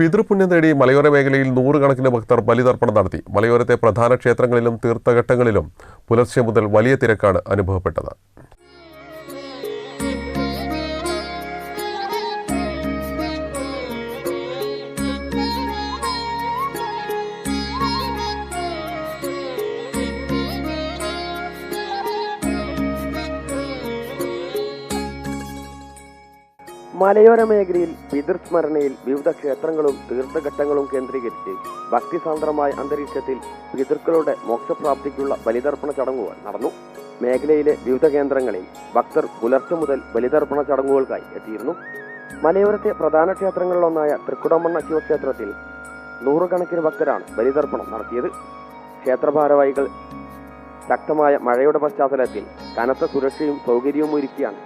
പിതൃപുണ്യം തേടി മലയോര മേഖലയിൽ നൂറുകണക്കിന് ഭക്തർ ബലിതർപ്പണം നടത്തി. മലയോരത്തെ പ്രധാന ക്ഷേത്രങ്ങളിലും തീർത്ഥഘട്ടങ്ങളിലും പുലർച്ചെ മുതൽ വലിയ തിരക്കാണ് അനുഭവപ്പെട്ടത്. മലയോര മേഖലയിൽ പിതൃസ്മരണയിൽ വിവിധ ക്ഷേത്രങ്ങളും തീർത്ഥഘട്ടങ്ങളും കേന്ദ്രീകരിച്ച് ഭക്തിസാന്ദ്രമായ അന്തരീക്ഷത്തിൽ പിതൃക്കളുടെ മോക്ഷപ്രാപ്തിക്കുള്ള ബലിതർപ്പണ ചടങ്ങുകൾ നടന്നു. മേഖലയിലെ വിവിധ കേന്ദ്രങ്ങളിൽ ഭക്തർ പുലർച്ചെ മുതൽ ബലിതർപ്പണ ചടങ്ങുകൾക്കായി എത്തിയിരുന്നു. മലയോരത്തെ പ്രധാന ക്ഷേത്രങ്ങളിലൊന്നായ തൃക്കുടമണ്ണ ശിവക്ഷേത്രത്തിൽ നൂറുകണക്കിന് ഭക്തരാണ് ബലിതർപ്പണം നടത്തിയത്. ക്ഷേത്രഭാരവാഹികൾ ശക്തമായ മഴയുടെ പശ്ചാത്തലത്തിൽ കനത്ത സുരക്ഷയും സൗകര്യവും ഒരുക്കിയാണ്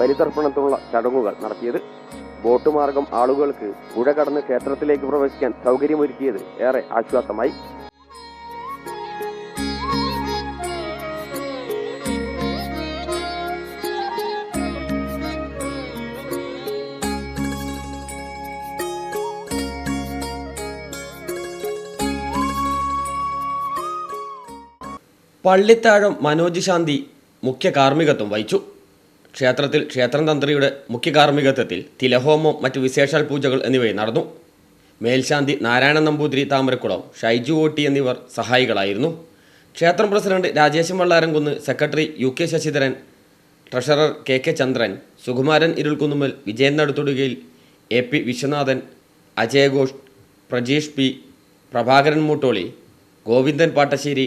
ബലിതർപ്പണത്തിനുള്ള ചടങ്ങുകൾ നടത്തിയത് ബോട്ട് മാർഗം ആളുകൾക്ക് പുഴ കടന്ന് ക്ഷേത്രത്തിലേക്ക് പ്രവേശിക്കാൻ സൗകര്യമൊരുക്കിയത് ഏറെ ആശ്വാസമായി. പള്ളിത്താഴം മനോജ് ശാന്തി മുഖ്യ കാർമ്മികത്വം വഹിച്ചു. ക്ഷേത്രത്തിൽ ക്ഷേത്രം തന്ത്രിയുടെ മുഖ്യ കാർമ്മികത്വത്തിൽ തിലഹോമം മറ്റു വിശേഷാൽ പൂജകൾ എന്നിവയും നടന്നു. മേൽശാന്തി നാരായണ നമ്പൂതിരി താമരക്കുളം ഷൈജു ഓട്ടി എന്നിവർ സഹായികളായിരുന്നു. ക്ഷേത്രം president Rajeshan Vallaramkunnu secretary U K Sasidharan treasurer K K Chandran Sukumaran Irulkunnummal Vijayan Naduthodukayil A P Viswanathan അജയഘോഷ് Prajeesh P Prabhakaran Moottoli Govindan Pattasseri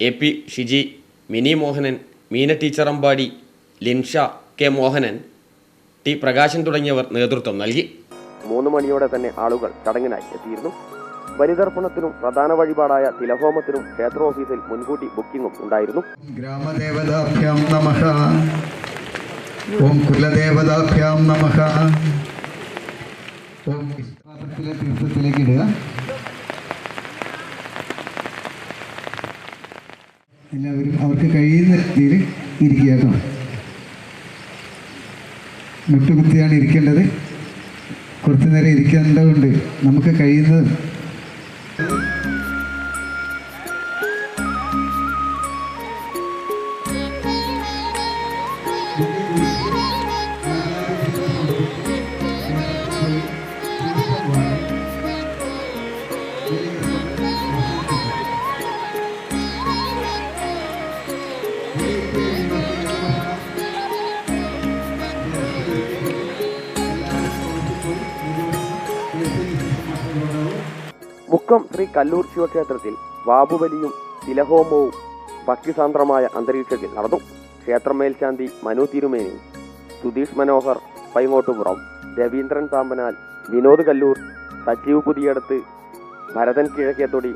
A P Shiji Mini Mohanan Meena teacher Ambadi Linsha K Mohanan T Prakashan തുടങ്ങിയവർ നേതൃത്വം നൽകി. മൂന്ന് മണിയോടെ തന്നെ ആളുകൾ ചടങ്ങിനായി എത്തിയിരുന്നു. ബലിതർപ്പണത്തിനും പ്രധാന വഴിപാടായ തിലഹോമത്തിനും ക്ഷേത്ര ഓഫീസിൽ മുൻകൂട്ടി ബുക്കിംഗും ഉണ്ടായിരുന്നു. ഗ്രാമദേവതാഭ്യാം നമഃ. ഓം കുലദേവതാഭ്യാം നമഃ. ഓം പാത്രത്തിലെ തീർത്ഥത്തിലേക്ക് ഇടുക. എല്ലാവരും അവർക്ക് കഴിയുന്ന രീതിയിൽ ഇരിക്കുക മുട്ടുകുത്തിയാണ് ഇരിക്കേണ്ടത്. കുറച്ചു നേരം ഇരിക്കേണ്ടതുണ്ട് നമുക്ക് കഴിയുന്നത് മുക്കം ശ്രീ കല്ലൂർ ശിവക്ഷേത്രത്തിൽ വാബുബലിയും തിലഹോമവും ഭക്തിസാന്ദ്രമായ അന്തരീക്ഷത്തിൽ നടന്നു. ക്ഷേത്ര മേൽശാന്തി മനു തിരുമേനി സുധീഷ് മനോഹർ പൈങ്ങോട്ടുപുറം രവീന്ദ്രൻ സാമ്പനാൽ വിനോദ് കല്ലൂർ സജീവ് പുതിയടത്ത് ഭരതൻ കിഴക്കേത്തൊടി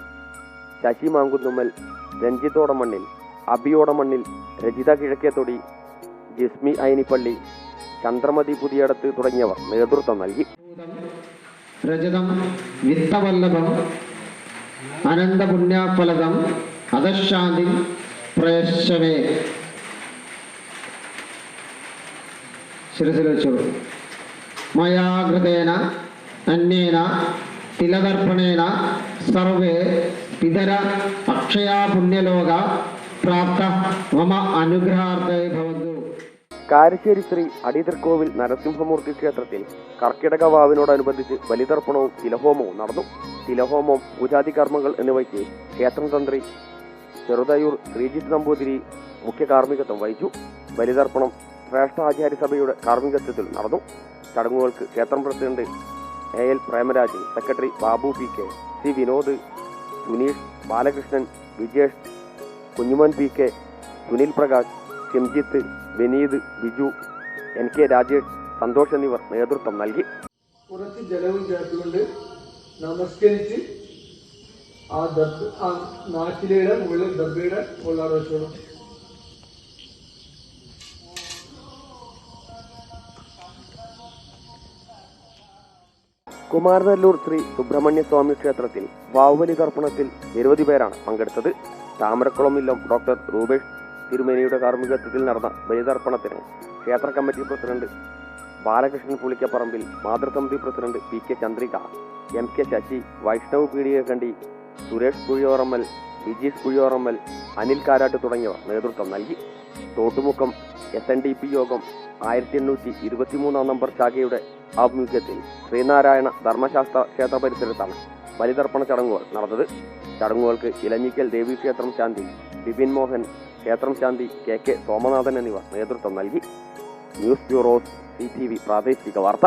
ശശി മാങ്കുന്നുമ്മൽ രഞ്ജിത്തോടമണ്ണിൽ അബിയോടമണ്ണിൽ രജിത കിഴക്കേത്തൊടി ജിസ്മി ഐനിപ്പള്ളി ചന്ദ്രമതി പുതിയടത്ത് തുടങ്ങിയവർ നേതൃത്വം നൽകി. രജതം വിത്തവല്ലഭം అనంత పుణ్యాఫలదం అదశాంతి ప్రయశ్చమే శిరసిలో చూడు మయాకృతేన అన్నేన తిలదర్పణేన సర్వే పితర అక్షయా పుణ్యలోగా ప్రాప్త మమ అనుగ్రహార్థే భవంతు കാരശ്ശേരി ശ്രീ അടിതർക്കോവിൽ നരസിംഹമൂർത്തി ക്ഷേത്രത്തിൽ കർക്കിടക വാവിനോടനുബന്ധിച്ച് ബലിതർപ്പണവും തിലഹോമവും നടന്നു. തിലഹോമം പൂജാതി കർമ്മങ്ങൾ എന്നിവയ്ക്ക് ക്ഷേത്രം തന്ത്രി ചെറുതയൂർ ശ്രീജിത്ത് നമ്പൂതിരി മുഖ്യ കാർമ്മികത്വം വഹിച്ചു. ബലിതർപ്പണം ശ്രേഷ്ഠ ആചാര്യ സഭയുടെ കാർമ്മികത്വത്തിൽ നടന്നു. ചടങ്ങുകൾക്ക് ക്ഷേത്രം president A L Premaraj secretary Babu P K C Vinod Suneesh Balakrishnan Vijesh Kunjumon P K Sunil Prakash Shimjith Vineeth Biju N K Rajesh Santhosh എന്നിവർ നേതൃത്വം നൽകി. കുറച്ച് ജലവും ചേർത്തുകൊണ്ട് നമസ്കരിച്ച് ആ ദബ് ആ നാട്ടിലയുടെ മുകളിൽ ദബയുടെ മുകളിലാണ് വെച്ചോളൂ കുമാരനല്ലൂർ ശ്രീ സുബ്രഹ്മണ്യ സ്വാമി ക്ഷേത്രത്തിൽ വാവുബലി തർപ്പണത്തിൽ നിരവധി പേരാണ് പങ്കെടുത്തത്. താമരക്കുളം ഇല്ലം ഡോക്ടർ രൂപേഷ് തിരുമേനിയുടെ കാർമ്മികത്വത്തിൽ നടന്ന ബലിതർപ്പണത്തിന് ക്ഷേത്ര committee president Balakrishnan Pulikkaparambil മാതൃസമിതി president P K Chandrika M K Sasi Vaishnav Peedikakkandi Suresh Puzhiyoremmal Vijeesh Puzhiyoremmal Anil Karat തുടങ്ങിയവർ നേതൃത്വം നൽകി. Thottumukkam S N D P Yogam ആയിരത്തി എണ്ണൂറ്റി ഇരുപത്തിമൂന്നാം നമ്പർ ശാഖയുടെ ആഭിമുഖ്യത്തിൽ ശ്രീനാരായണ ധർമ്മശാസ്ത്ര ക്ഷേത്ര പരിസരത്താണ് ബലിതർപ്പണ ചടങ്ങുകൾ നടന്നത്. ചടങ്ങുകൾക്ക് ഇലഞ്ഞിക്കൽ ദേവീക്ഷേത്രം ശാന്തി ബിപിൻ മോഹൻ ക്ഷേത്രം ശാന്തി കെ കെ സോമനാഥൻ എന്നിവർ നേതൃത്വം നൽകി. News bureau C T V പ്രാദേശിക വാർത്ത.